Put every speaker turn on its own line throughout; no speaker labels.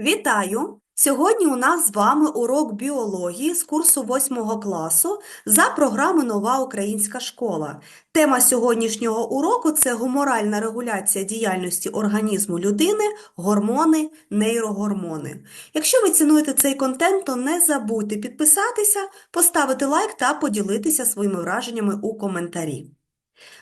Вітаю! Сьогодні у нас з вами урок біології з курсу 8 класу за програмою Нова українська школа. Тема сьогоднішнього уроку це гуморальна регуляція діяльності організму людини, гормони, нейрогормони. Якщо ви цінуєте цей контент, то не забудьте підписатися, поставити лайк та поділитися своїми враженнями у коментарі.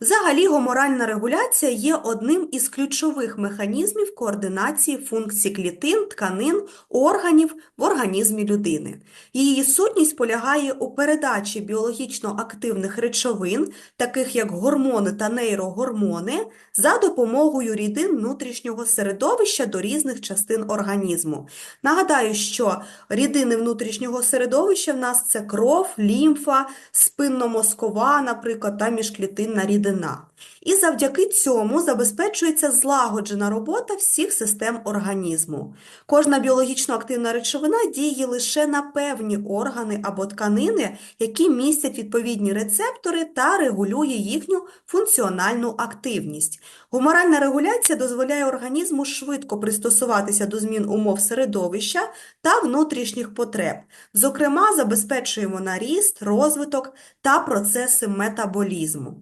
Взагалі, гоморальна регуляція є одним із ключових механізмів координації функцій клітин, тканин, органів в організмі людини. Її сутність полягає у передачі біологічно активних речовин, таких як гормони та нейрогормони, за допомогою рідин внутрішнього середовища до різних частин організму. Нагадаю, що рідини внутрішнього середовища в нас це кров, лімфа, спинномозкова, наприклад, та міжклітинна рідина. І завдяки цьому забезпечується злагоджена робота всіх систем організму. Кожна біологічно активна речовина діє лише на певні органи або тканини, які містять відповідні рецептори та регулює їхню функціональну активність. Гуморальна регуляція дозволяє організму швидко пристосуватися до змін умов середовища та внутрішніх потреб. Зокрема, забезпечуємо наріст, розвиток та процеси метаболізму.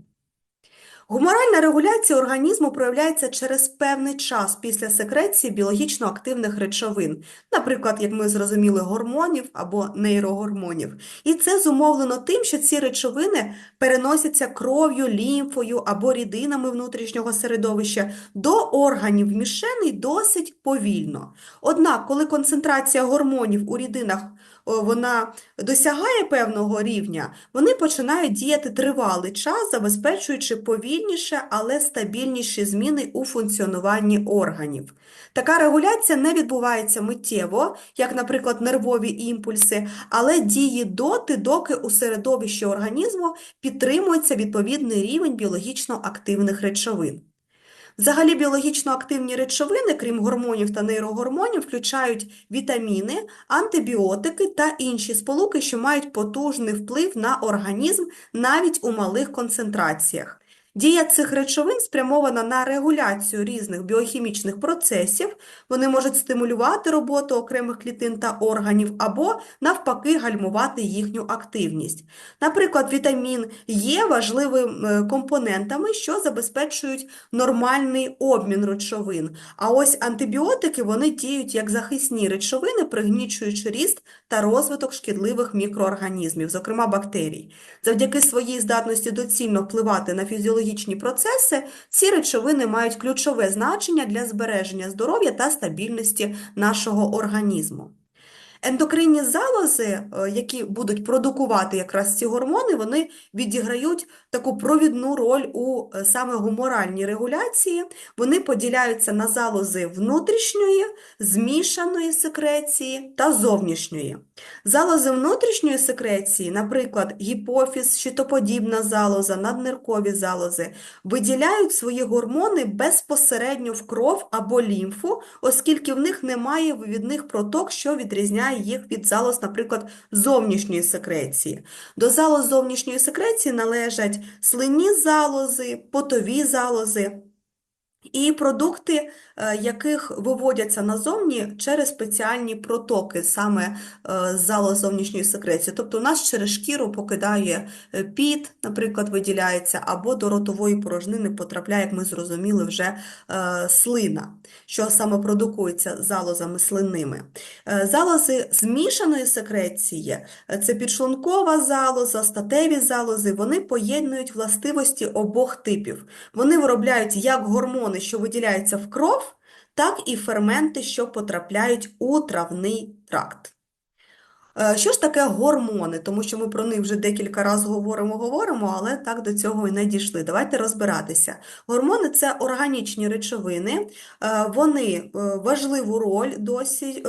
Гуморальна регуляція організму проявляється через певний час після секреції біологічно активних речовин, наприклад, як ми зрозуміли, гормонів або нейрогормонів. І це зумовлено тим, що ці речовини переносяться кров'ю, лімфою або рідинами внутрішнього середовища до органів мішеней досить повільно. Однак, коли концентрація гормонів у рідинах вона досягає певного рівня, вони починають діяти тривалий час, забезпечуючи повільніше, але стабільніші зміни у функціонуванні органів. Така регуляція не відбувається миттєво, як, наприклад, нервові імпульси, але діє доти, доки у середовищі організму підтримується відповідний рівень біологічно активних речовин. Взагалі біологічно активні речовини, крім гормонів та нейрогормонів, включають вітаміни, антибіотики та інші сполуки, що мають потужний вплив на організм навіть у малих концентраціях. Дія цих речовин спрямована на регуляцію різних біохімічних процесів, вони можуть стимулювати роботу окремих клітин та органів або, навпаки, гальмувати їхню активність. Наприклад, вітамін Є важливими компонентами, що забезпечують нормальний обмін речовин. А ось антибіотики вони діють як захисні речовини, пригнічуючи ріст та розвиток шкідливих мікроорганізмів, зокрема бактерій. Завдяки своїй здатності доцільно впливати на фізіологічні процеси, ці речовини мають ключове значення для збереження здоров'я та стабільності нашого організму. Ендокринні залози, е, які будуть продукувати якраз ці гормони, вони відіграють таку провідну роль у е, саме гуморальній регуляції. Вони поділяються на залози внутрішньої, змішаної секреції та зовнішньої. Залози внутрішньої секреції, наприклад, гіпофіз, щитоподібна залоза, надниркові залози, виділяють свої гормони безпосередньо в кров або лімфу, оскільки в них немає вивідних проток, що відрізняє їх від залоз, наприклад, зовнішньої секреції. До залоз зовнішньої секреції належать слинні залози, потові залози. І продукти, е, яких виводяться назовні через спеціальні протоки, саме е, з залоз зовнішньої секреції. Тобто у нас через шкіру покидає е, піт, наприклад, виділяється, або до ротової порожнини потрапляє, як ми зрозуміли, вже слина, що саме продукується залозами слинними. Залози змішаної секреції – це підшлункова залоза, статеві залози, вони поєднують властивості обох типів. Вони виробляють як гормони, що виділяється в кров, так і ферменти, що потрапляють у травний тракт. Е, Що ж таке гормони? Тому що ми про них вже декілька разів говоримо, говоримо, але так до цього і не дійшли. Давайте розбиратися. Гормони це органічні речовини, е, вони е, важливу роль досі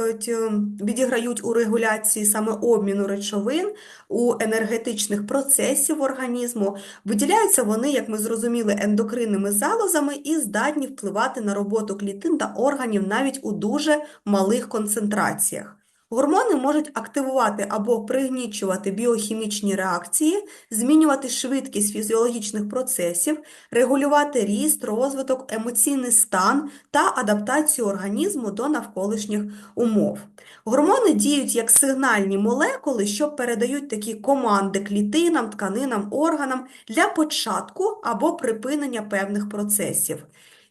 відіграють у регуляції саме обміну речовин, у енергетичних процесів організму. Виділяються вони, як ми зрозуміли, ендокринними залозами і здатні впливати на роботу клітин та органів навіть у дуже малих концентраціях. Гормони можуть активувати або пригнічувати біохімічні реакції, змінювати швидкість фізіологічних процесів, регулювати ріст, розвиток, емоційний стан та адаптацію організму до навколишніх умов. Гормони діють як сигнальні молекули, що передають такі команди клітинам, тканинам, органам для початку або припинення певних процесів.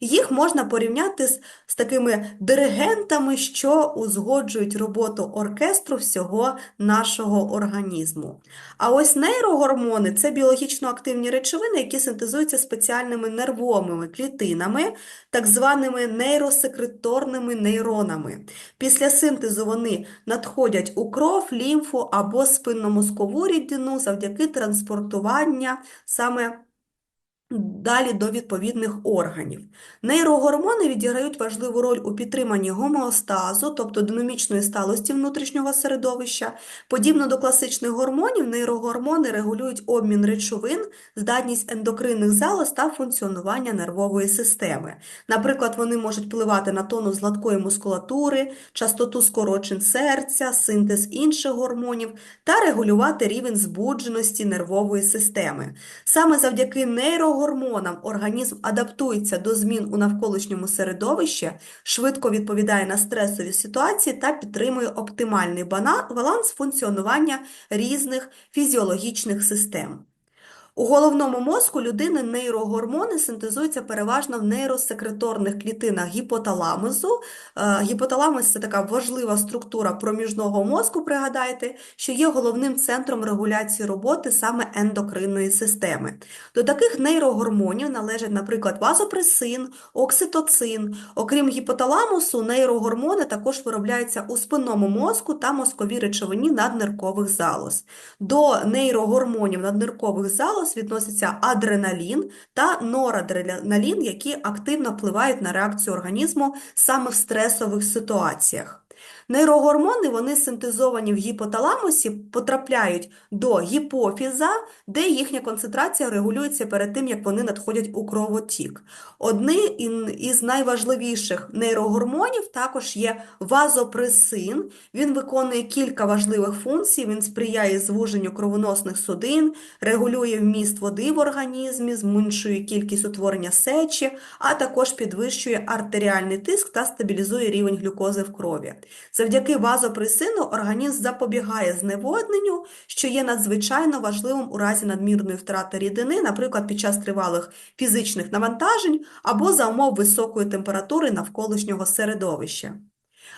Їх можна порівняти з, з такими диригентами, що узгоджують роботу оркестру всього нашого організму. А ось нейрогормони це біологічно активні речовини, які синтезуються спеціальними нервовими клітинами, так званими нейросекреторними нейронами. Після синтезу вони надходять у кров, лімфу або спинномозкову рідину завдяки транспортування саме далі до відповідних органів. Нейрогормони відіграють важливу роль у підтриманні гомеостазу, тобто динамічної сталості внутрішнього середовища. Подібно до класичних гормонів, нейрогормони регулюють обмін речовин, здатність ендокринних залоз та функціонування нервової системи. Наприклад, вони можуть впливати на тонус гладкої мускулатури, частоту скорочень серця, синтез інших гормонів та регулювати рівень збудженості нервової системи. Саме завдяки нейрогормонам організм адаптується до змін у навколишньому середовищі, швидко відповідає на стресові ситуації та підтримує оптимальний баланс функціонування різних фізіологічних систем. У головному мозку людини нейрогормони синтезуються переважно в нейросекреторних клітинах гіпоталамусу. Е, Гіпоталамус – це така важлива структура проміжного мозку, пригадайте, що є головним центром регуляції роботи саме ендокринної системи. До таких нейрогормонів належать, наприклад, вазопресин, окситоцин. Окрім гіпоталамусу, нейрогормони також виробляються у спинному мозку та мозковій речовині надниркових залоз. До нейрогормонів надниркових залоз відносяться адреналін та норадреналін, які активно впливають на реакцію організму саме в стресових ситуаціях. Нейрогормони, вони синтезовані в гіпоталамусі, потрапляють до гіпофіза, де їхня концентрація регулюється перед тим, як вони надходять у кровотік. Одним із найважливіших нейрогормонів також є вазопресин. Він виконує кілька важливих функцій, він сприяє звуженню кровоносних судин, регулює вміст води в організмі, зменшує кількість утворення сечі, а також підвищує артеріальний тиск та стабілізує рівень глюкози в крові. Завдяки вазопресину організм запобігає зневодненню, що є надзвичайно важливим у разі надмірної втрати рідини, наприклад, під час тривалих фізичних навантажень або за умов високої температури навколишнього середовища.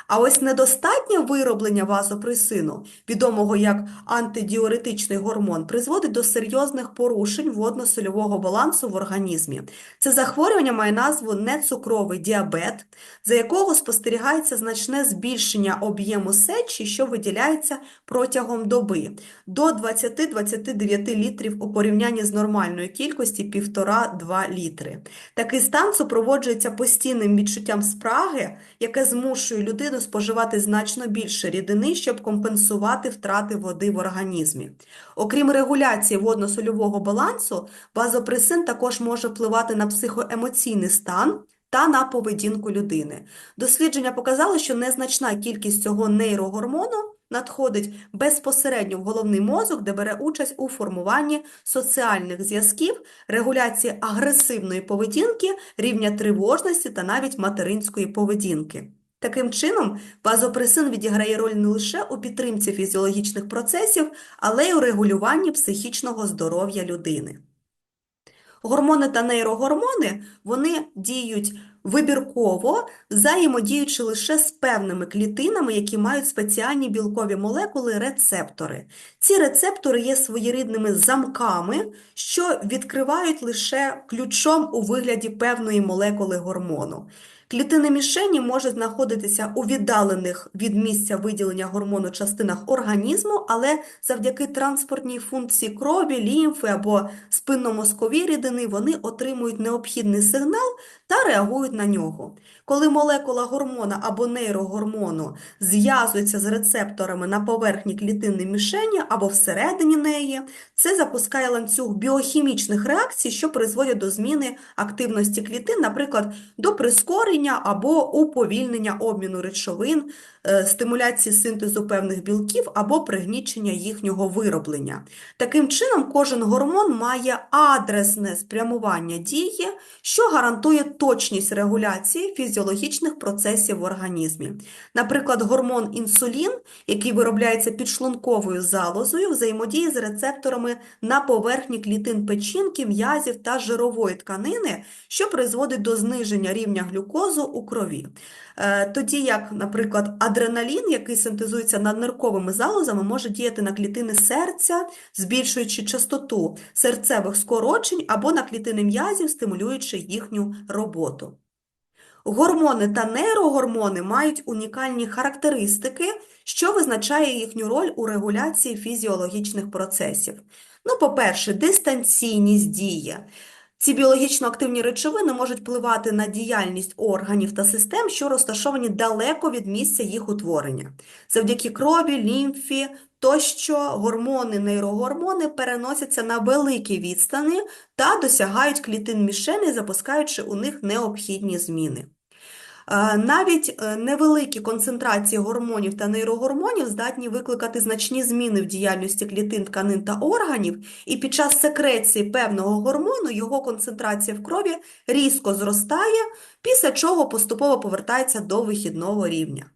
А ось недостатнє вироблення вазопресину, відомого як антидіуретичний гормон, призводить до серйозних порушень водно-сольового балансу в організмі. Це захворювання має назву нецукровий діабет, за якого спостерігається значне збільшення об'єму сечі, що виділяється протягом доби, до 20-29 літрів у порівнянні з нормальною кількості 1,5-2 літри. Такий стан супроводжується постійним відчуттям спраги, яке змушує людину споживати значно більше рідини, щоб компенсувати втрати води в організмі. Окрім регуляції водно-сольового балансу, базопресин також може впливати на психоемоційний стан та на поведінку людини. Дослідження показали, що незначна кількість цього нейрогормону надходить безпосередньо в головний мозок, де бере участь у формуванні соціальних зв'язків, регуляції агресивної поведінки, рівня тривожності та навіть материнської поведінки. Таким чином, базопресин відіграє роль не лише у підтримці фізіологічних процесів, але й у регулюванні психічного здоров'я людини. Гормони та нейрогормони вони діють вибірково, взаємодіючи лише з певними клітинами, які мають спеціальні білкові молекули рецептори. Ці рецептори є своєрідними замками, що відкривають лише ключом у вигляді певної молекули гормону. Клітини мішені можуть знаходитися у віддалених від місця виділення гормону частинах організму, але завдяки транспортній функції крові, лімфи або спинномозковій рідини вони отримують необхідний сигнал та реагують на нього. Коли молекула гормона або нейрогормону зв'язується з рецепторами на поверхні клітини мішені або всередині неї, це запускає ланцюг біохімічних реакцій, що призводять до зміни активності клітин, наприклад, до прискорення запалення або уповільнення обміну речовин, е, стимуляції синтезу певних білків або пригнічення їхнього вироблення. Таким чином, кожен гормон має адресне спрямування дії, що гарантує точність регуляції фізіологічних процесів в організмі. Наприклад, гормон інсулін, який виробляється підшлунковою залозою, взаємодіє з рецепторами на поверхні клітин печінки, м'язів та жирової тканини, що призводить до зниження рівня глюкозу у крові. Е, Тоді як, наприклад, адреналін, який синтезується наднирковими залозами, може діяти на клітини серця, збільшуючи частоту серцевих скорочень або на клітини м'язів, стимулюючи їхню роботу. Гормони та нейрогормони мають унікальні характеристики, що визначає їхню роль у регуляції фізіологічних процесів. Ну, по-перше, дистанційність дії. Ці біологічно активні речовини можуть впливати на діяльність органів та систем, що розташовані далеко від місця їх утворення. Завдяки крові, лімфі тощо гормони, нейрогормони переносяться на великі відстани та досягають клітин мішени, запускаючи у них необхідні зміни. Е, Навіть е, невеликі концентрації гормонів та нейрогормонів здатні викликати значні зміни в діяльності клітин, тканин та органів, і під час секреції певного гормону його концентрація в крові різко зростає, після чого поступово повертається до вихідного рівня.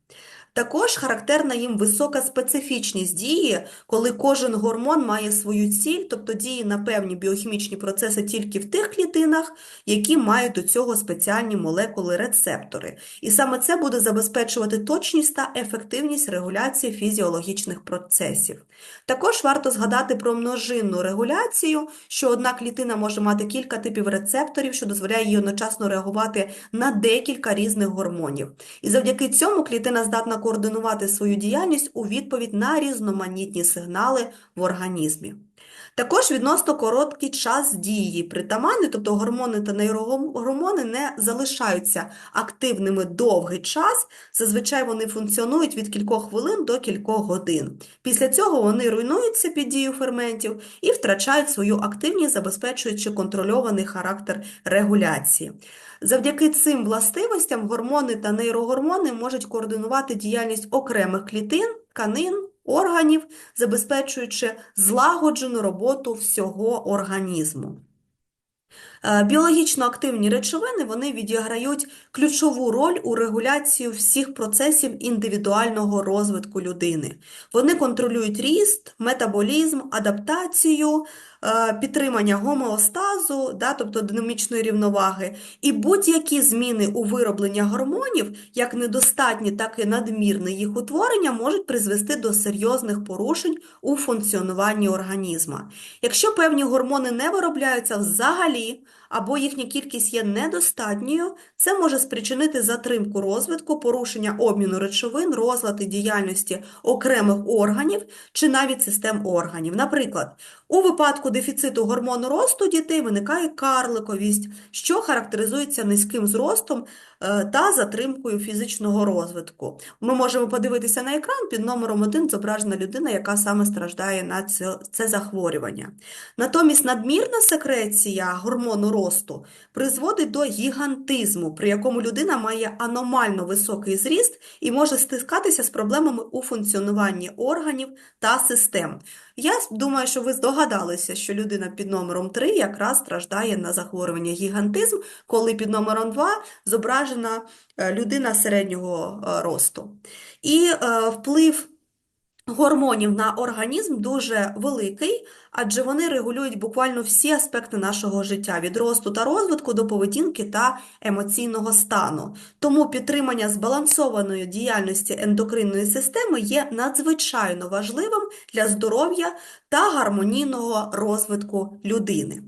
Також характерна їм висока специфічність дії, коли кожен гормон має свою ціль, тобто діє на певні біохімічні процеси тільки в тих клітинах, які мають до цього спеціальні молекули-рецептори. І саме це буде забезпечувати точність та ефективність регуляції фізіологічних процесів. Також варто згадати про множинну регуляцію, що одна клітина може мати кілька типів рецепторів, що дозволяє їй одночасно реагувати на декілька різних гормонів. І завдяки цьому клітина здатна координувати свою діяльність у відповідь на різноманітні сигнали в організмі. Також відносно короткий час дії притаманні, тобто гормони та нейрогормони не залишаються активними довгий час, зазвичай вони функціонують від кількох хвилин до кількох годин. Після цього вони руйнуються під дією ферментів і втрачають свою активність, забезпечуючи контрольований характер регуляції. Завдяки цим властивостям гормони та нейрогормони можуть координувати діяльність окремих клітин, тканин, органів, забезпечуючи злагоджену роботу всього організму. Е, Біологічно активні речовини вони відіграють ключову роль у регуляції всіх процесів індивідуального розвитку людини. Вони контролюють ріст, метаболізм, адаптацію, підтримання гомеостазу, да, тобто динамічної рівноваги, і будь-які зміни у виробленні гормонів, як недостатні, так і надмірне їх утворення, можуть призвести до серйозних порушень у функціонуванні організма. Якщо певні гормони не виробляються взагалі, або їхня кількість є недостатньою, це може спричинити затримку розвитку, порушення обміну речовин, розлади діяльності окремих органів чи навіть систем органів. Наприклад, у випадку дефіциту гормону росту дітей виникає карликовість, що характеризується низьким зростом та затримкою фізичного розвитку. Ми можемо подивитися на екран під номером 1 зображена людина, яка саме страждає на це захворювання. Натомість надмірна секреція гормону росту призводить до гігантизму, при якому людина має аномально високий зріст і може стискатися з проблемами у функціонуванні органів та систем. Я думаю, що ви здогадалися, що людина під номером 3 якраз страждає на захворювання гігантизм, коли під номером 2 зображена е, людина середнього е, росту. І е, вплив гормонів на організм дуже великий, адже вони регулюють буквально всі аспекти нашого життя від росту та розвитку до поведінки та емоційного стану. Тому підтримання збалансованої діяльності ендокринної системи є надзвичайно важливим для здоров'я та гармонійного розвитку людини.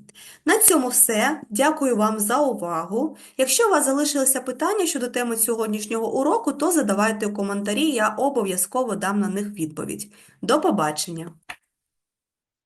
На цьому все. Дякую вам за увагу. Якщо у вас залишилися питання щодо теми сьогоднішнього уроку, то задавайте у коментарі, я обов'язково дам на них відповідь. До побачення!